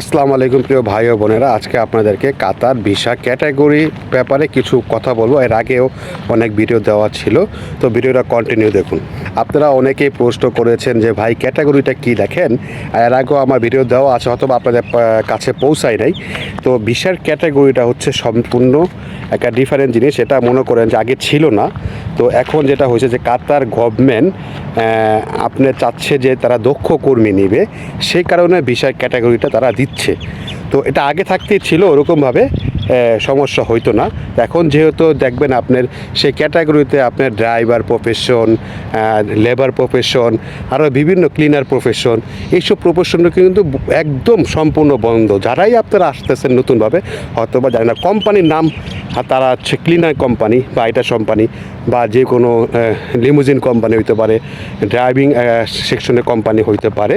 আসসালামু আলাইকুম প্রিয় ভাই ও বোনেরা, আজকে আপনাদেরকে কাতার ভিসা ক্যাটাগরি ব্যাপারে কিছু কথা বলব। এর আগেও অনেক ভিডিও দেওয়া ছিল, তো ভিডিওটা কন্টিনিউ দেখুন। আপনারা অনেকেই প্রশ্ন করেছেন যে, ভাই, ক্যাটাগরিটা কি দেখেন? এর আগেও আমার ভিডিও দেওয়া আছে, অথবা আপনাদের কাছে পৌঁছায় নাই। তো ভিসার ক্যাটাগরিটা হচ্ছে সম্পূর্ণ একটা ডিফারেন্ট জিনিস, এটা মনে করেন যে আগে ছিল না। তো এখন যেটা হয়েছে যে, কাতার গভর্নমেন্ট আপনি চাচ্ছে যে তারা দক্ষ কর্মী নিবে, সেই কারণে ভিসার ক্যাটাগরিটা তারা দিচ্ছে। তো এটা আগে থাকতেই ছিল ওরকমভাবে। সমস্যা হইতো না। এখন যেহেতু দেখবেন আপনার সেই ক্যাটাগরিতে আপনার ড্রাইভার প্রফেশন লেবার প্রফেশন আরও বিভিন্ন ক্লিনার প্রফেশন এইসব প্রফেশনটা কিন্তু একদম সম্পূর্ণ বন্ধ। যারাই আপনারা আসতেছেন নতুনভাবে হয়তো বা জানি না কোম্পানির নাম তারা হচ্ছে ক্লিনার কোম্পানি বা এটা কোম্পানি বা যে কোনো লিমুজিন কোম্পানি হইতে পারে ড্রাইভিং সেকশনের কোম্পানি হইতে পারে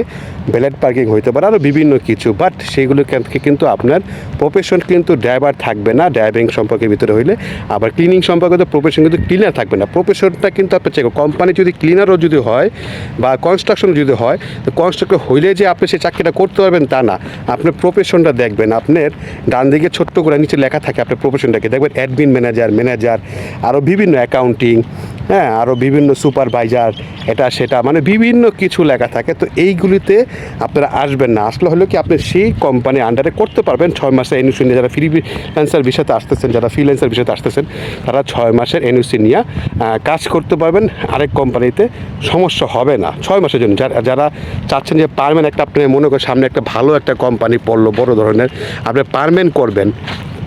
বেলেট পার্কিং হইতে পারে, আরও বিভিন্ন কিছু। বাট সেইগুলো কিন্তু আপনার প্রফেশন কিন্তু ড্রাইভার থাকবে না ড্রাইভিং সম্পর্কের ভিতরে হইলে। আবার ক্লিনিং সম্পর্কে তো প্রফেশন কিন্তু ক্লিনার থাকবে না। প্রফেশনটা কিন্তু আপনার চেক কোম্পানি যদি ক্লিনারও যদি হয় বা কনস্ট্রাকশন যদি হয়, তো কনস্ট্রাকশন হইলে যে আপনি সেই চাকরিটা করতে পারবেন তা না। আপনার প্রফেশনটা দেখবেন। আপনার ডান দিকে ছোট্ট করে নিচে লেখা থাকে আপনার প্রফেশনটাকে দেখবেন অ্যাডমিন ম্যানেজার ম্যানেজার আরও বিভিন্ন অ্যাকাউন্টিং হ্যাঁ আরও বিভিন্ন সুপারভাইজার, এটা, সেটা মানে বিভিন্ন কিছু লেখা থাকে। তো এইগুলিতে আপনারা আসবেন না। আসলে হলো কি, আপনি সেই কোম্পানি আন্ডারে করতে পারবেন। ছয় মাসের এনইউসি নিয়ে যারা ফ্রিল্যান্সার বিষয়তে আসতেছেন, যারা ফ্রিল্যান্সার বিষয়তে আসতেছেন, তারা ছয় মাসের এনইউসি নিয়ে কাজ করতে পারবেন। আরেক কোম্পানিতে সমস্যা হবে না। ছয় মাসের জন্য। যারা যারা চাচ্ছেন যে পারবেন একটা, আপনি মনে করেন সামনে একটা ভালো একটা কোম্পানি পড়ল, বড় ধরনের, আপনি পারমেন্ট করবেন।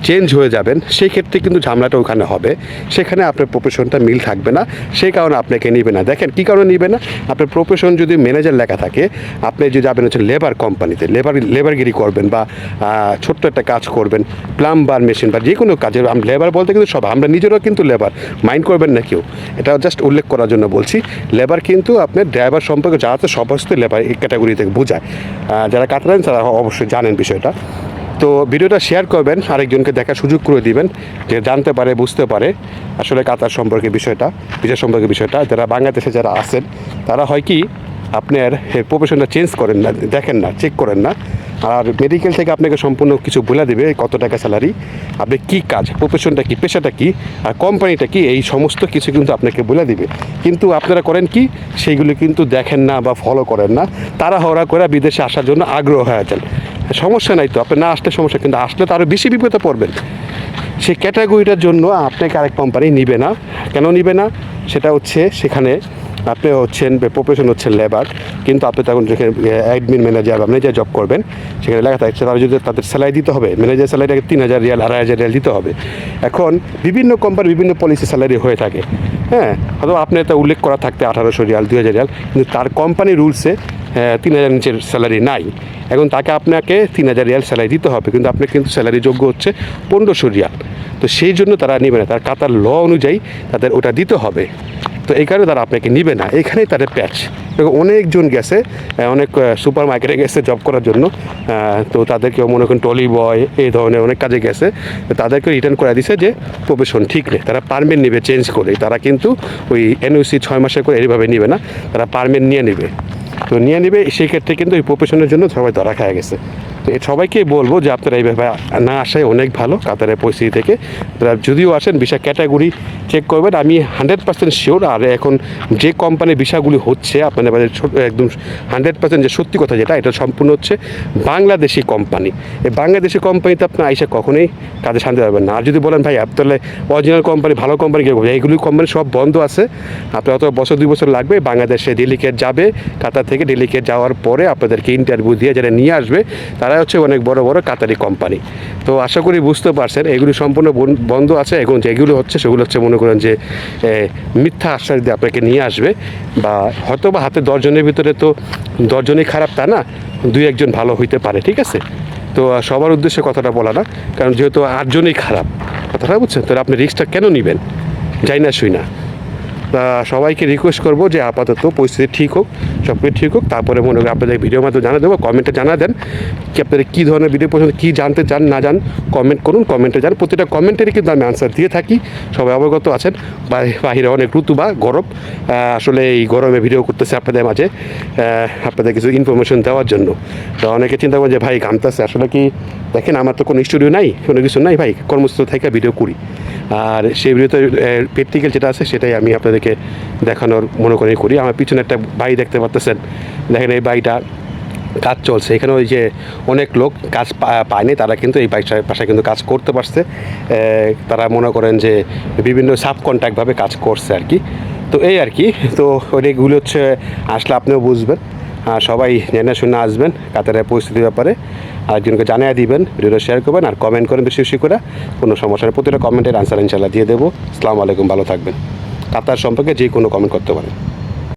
চেঞ্জ হয়ে যাবেন, সেই ক্ষেত্রে কিন্তু ঝামেলাটা ওখানে হবে। সেখানে আপনার প্রফেশনটা মিল থাকবে না, সেই কারণে আপনাকে নিবে না। দেখেন কী কারণে নিবে না? আপনার প্রফেশন যদি ম্যানেজার লেখা থাকে, আপনি যদি যাবেন হচ্ছে লেবার কোম্পানিতে লেবার লেবারগিরি করবেন বা ছোট্ট একটা কাজ করবেন প্লাম্বার মেশিন বা যে কোনো কাজের লেবার বলতে কিন্তু সব, আমরা নিজেরাও কিন্তু লেবার মাইন্ড করবেন না কেউ। এটা জাস্ট উল্লেখ করার জন্য বলছি। লেবার কিন্তু আপনার ড্রাইভার সম্পর্কে যারা তো সমস্ত লেবার ক্যাটাগরি থেকে বোঝায়। যারা কাতারেন তারা অবশ্যই জানেন বিষয়টা। তো ভিডিওটা শেয়ার করবেন, আরেকজনকে দেখার সুযোগ করে দিবেন, যে জানতে পারে, বুঝতে পারে আসলে কাতার সম্পর্কে বিষয়টা বিষয় সম্পর্কে বিষয়টা। যারা বাংলাদেশে যারা আছেন, তারা হয় কি, আপনার প্রফেশনটা চেঞ্জ করেন না, দেখেন না চেক করেন না। আর মেডিকেল থেকে আপনাকে সম্পূর্ণ কিছু বলে দেবে, কত টাকা স্যালারি আপনি কী কাজ প্রফেশনটা কী, পেশাটা কী, আর কোম্পানিটা কি, এই সমস্ত কিছু কিন্তু আপনাকে বলে দিবে। কিন্তু আপনারা করেন কি, সেইগুলো কিন্তু দেখেন না বা ফলো করেন না। তারা হরা করে বিদেশে আসার জন্য আগ্রহ হয়ে যান। সমস্যা নাই তো, আপনি না আসলে সমস্যা, কিন্তু আসলে তো আরও বেশি বিপদে পড়বেন। সেই ক্যাটাগরিটার জন্য আপনাকে আরেক কোম্পানি নিবে না। কেন নিবে না? সেটা হচ্ছে সেখানে আপনি হচ্ছেন প্রফেশন হচ্ছেন লেবার কিন্তু আপনি তখন যেখানে অ্যাডমিন ম্যানেজার বা ম্যানেজার জব করবেন, সেখানে লেখা থাকছে তারা যদি তাদের স্যালারি দিতে হবে ম্যানেজার স্যালারিটাকে তিন হাজার রিয়াল, আড়াই হাজার রিয়াল দিতে হবে। এখন বিভিন্ন কোম্পানি বিভিন্ন পলিসি স্যালারি হয়ে থাকে। হ্যাঁ হয়তো আপনি এটা উল্লেখ করা থাকতে আঠারোশো রিয়াল, দুই হাজার রিয়াল, কিন্তু তার কোম্পানি রুলসে তিন হাজার নিচের স্যালারি নাই। এখন তাকে আপনাকে তিন হাজার রিয়াল স্যালারি দিতে হবে, কিন্তু আপনার কিন্তু স্যালারি যোগ্য হচ্ছে পনেরোশো রিয়াল। তো সেই জন্য তারা নেবে না, তার কাতার ল অনুযায়ী তাদের ওটা দিতে হবে। তো এই কারণে তারা আপনাকে নিবে না, এখানেই তাদের প্যাচ। অনেকজন গেছে অনেক সুপার মার্কেটে গেছে জব করার জন্য তো তাদেরকেও মনে করেন টলি বয়, এই ধরনের অনেক কাজে গেছে। তাদেরকে রিটার্ন করে দিছে যে প্রফেশন ঠিক নেই, তারা পারমেন্ট নেবে চেঞ্জ করে, তারা কিন্তু ওই এনওসি ছয় মাসে করে এইভাবে নেবে না, তারা পারমেন্ট নিয়ে নেবে। তো নিয়ে নেবে সেই ক্ষেত্রে কিন্তু এই প্রফেশনের জন্য সবাই ধরা খায় গেছে। তো সবাইকে বলব যে আপনারা এইভাবে না আসাই অনেক ভালো কাতারের পরিস্থিতি থেকে। আপনারা যদিও আসেন, ভিসা ক্যাটাগরি চেক করবেন, আমি হান্ড্রেড পার্সেন্ট শিওর আর এখন যে কোম্পানির ভিসাগুলি হচ্ছে, আপনাদের বাজারে একদম হান্ড্রেড পার্সেন্ট যে সত্যি কথা যেটা, এটা সম্পূর্ণ হচ্ছে বাংলাদেশি কোম্পানি এই বাংলাদেশি কোম্পানিতে আপনি আইসা কখনোই কাজে শান্তি পাবেন না। আর যদি বলেন, ভাই তাহলে অরিজিনাল কোম্পানি ভালো কোম্পানি কেউ এইগুলি কোম্পানি সব বন্ধ আছে। আপনার অত বছর, দুই বছর লাগবে, বাংলাদেশে ডেলিকেট যাবে, কাতার থেকে ডেলিকেট যাওয়ার পরে আপনাদেরকে ইন্টারভিউ দিয়ে যারা নিয়ে আসবে, তারা হচ্ছে অনেক বড় বড় কাতারি কোম্পানি। তো আশা করি বুঝতে পারছেন, এগুলি সম্পূর্ণ বন- বন্ধ আছে। এখন যেগুলো হচ্ছে, সেগুলো হচ্ছে মনে করেন যে মিথ্যা আশ্বাস দিয়ে আপনাকে নিয়ে আসবে। বা হয়তো বা হাতে দশজনের ভিতরে তো দশজনই খারাপ তা না, দুই একজন ভালো হইতে পারে, ঠিক আছে? তো সবার উদ্দেশ্যে কথাটা বলা না, কারণ যেহেতু আটজনই খারাপ। কথাটা বুঝছেন? তাহলে আপনি রিস্কটা কেন নেবেন? যাই না শুই না। সবাইকে রিকোয়েস্ট করব যে আপাতত পরিস্থিতি ঠিক হোক সব কিছু ঠিক হোক। তারপরে মনে করি আপনাদের ভিডিও মাধ্যমে জানা দেবো কমেন্টে জানা দেন। কি আপনাদের কী ধরনের ভিডিও পছন্দ, কী জানতে চান, না জান কমেন্ট করুন কমেন্টে জান প্রতিটা কমেন্টেরই কিন্তু আমি আনসার দিয়ে থাকি। সবাই অবগত আছেন। বাহি- বাহিরে অনেক ঋতু বা গরম। আসলে এই গরমে ভিডিও করতেছে আপনাদের মাঝে আপনাদের কিছু ইনফরমেশন দেওয়ার জন্য। তো অনেকে চিন্তা করেন যে, ভাই ঘামতেছে, আসলে কি দেখেন, আমার তো কোনো স্টুডিও নাই, কোনো কিছু নাই ভাই, কর্মস্থল থেকে ভিডিও করি। আর সেই ভিডিওতে প্র্যাকটিক্যাল যেটা আছে, সেটাই আমি আপনাদেরকে দেখানোর মনে করে করি। আমার পিছনে একটা বাড়ি দেখতে পাচ্তেছেন দেখেন, এই বাড়িটা কাজ চলছে। এখানে ওই যে অনেক লোক কাজ পায়নি, তারা কিন্তু এই বাইকটার পাশে কিন্তু কাজ করতে পারছে। তারা মনে করেন যে বিভিন্ন সাব কন্ট্যাক্টভাবে কাজ করছে আর কি। তো এই আর কি, তো ওইগুলো হচ্ছে, আসলে আপনিও বুঝবেন। আর সবাই জেনে শুনে আসবেন কাতারের পরিস্থিতির ব্যাপারে। আরেকজনকে জানিয়ে দিবেন, ভিডিওটা শেয়ার করবেন আর কমেন্ট করেন বেশি বেশি করে। কোনো সমস্যার প্রতিটা কমেন্টের আনসার ইনশাল্লাহ দিয়ে দেবো। আসসালামু আলাইকুম, ভালো থাকবেন। কাতার সম্পর্কে যে কোনো কমেন্ট করতে পারেন।